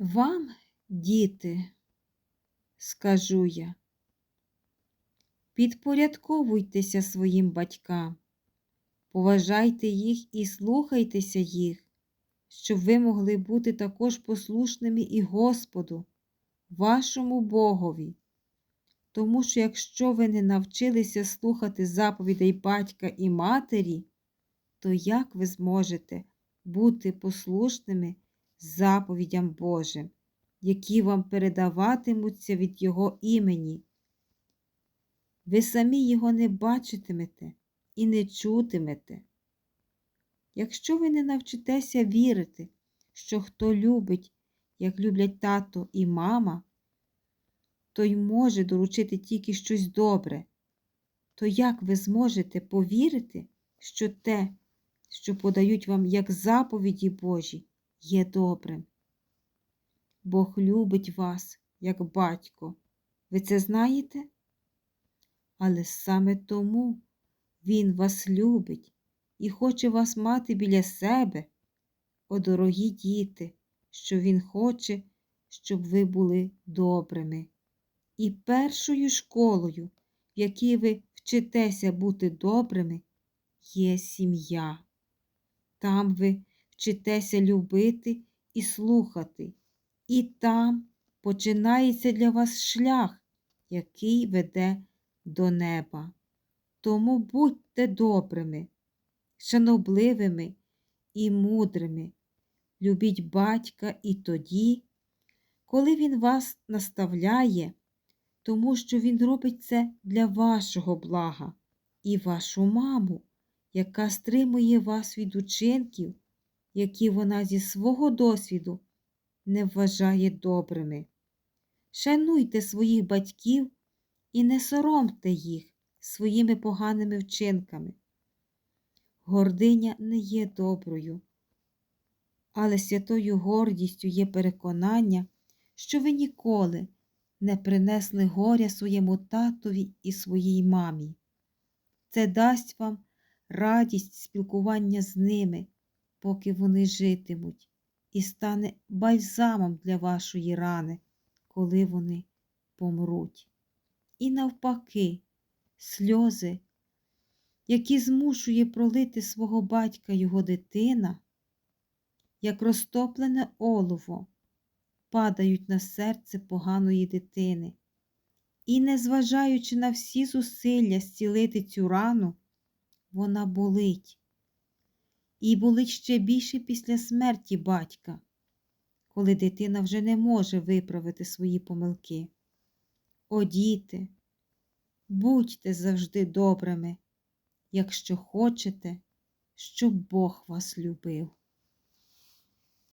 Вам, діти, скажу я, підпорядковуйтеся своїм батькам, поважайте їх і слухайтеся їх, щоб ви могли бути також послушними і Господу, вашому Богові. Тому що якщо ви не навчилися слухати заповідей батька і матері, то як ви зможете бути послушними заповідям Божим, які вам передаватимуться від Його імені? Ви самі його не бачитимете і не чутимете. Якщо ви не навчитеся вірити, що хто любить, як люблять тато і мама, той може доручити тільки щось добре, то як ви зможете повірити, що те, що подають вам як заповіді Божі, є добрим? Бог любить вас, як батько. Ви це знаєте? Але саме тому Він вас любить і хоче вас мати біля себе, о дорогі діти, що Він хоче, щоб ви були добрими. І першою школою, в якій ви вчитеся бути добрими, є сім'я. Там ви вчитеся любити і слухати, і там починається для вас шлях, який веде до неба. Тому будьте добрими, шанобливими і мудрими. Любіть батька і тоді, коли він вас наставляє, тому що він робить це для вашого блага і вашу маму, яка стримує вас від учинків, які вона зі свого досвіду не вважає добрими. Шануйте своїх батьків і не соромте їх своїми поганими вчинками. Гординя не є доброю, але святою гордістю є переконання, що ви ніколи не принесли горя своєму татові і своїй мамі. Це дасть вам радість спілкування з ними, поки вони житимуть, і стане бальзамом для вашої рани, коли вони помруть. І навпаки, сльози, які змушує пролити свого батька його дитина, як розтоплене олово, падають на серце поганої дитини. І, незважаючи на всі зусилля зцілити цю рану, вона болить. І були ще більше після смерті батька, коли дитина вже не може виправити свої помилки. О, діти, будьте завжди добрими, якщо хочете, щоб Бог вас любив.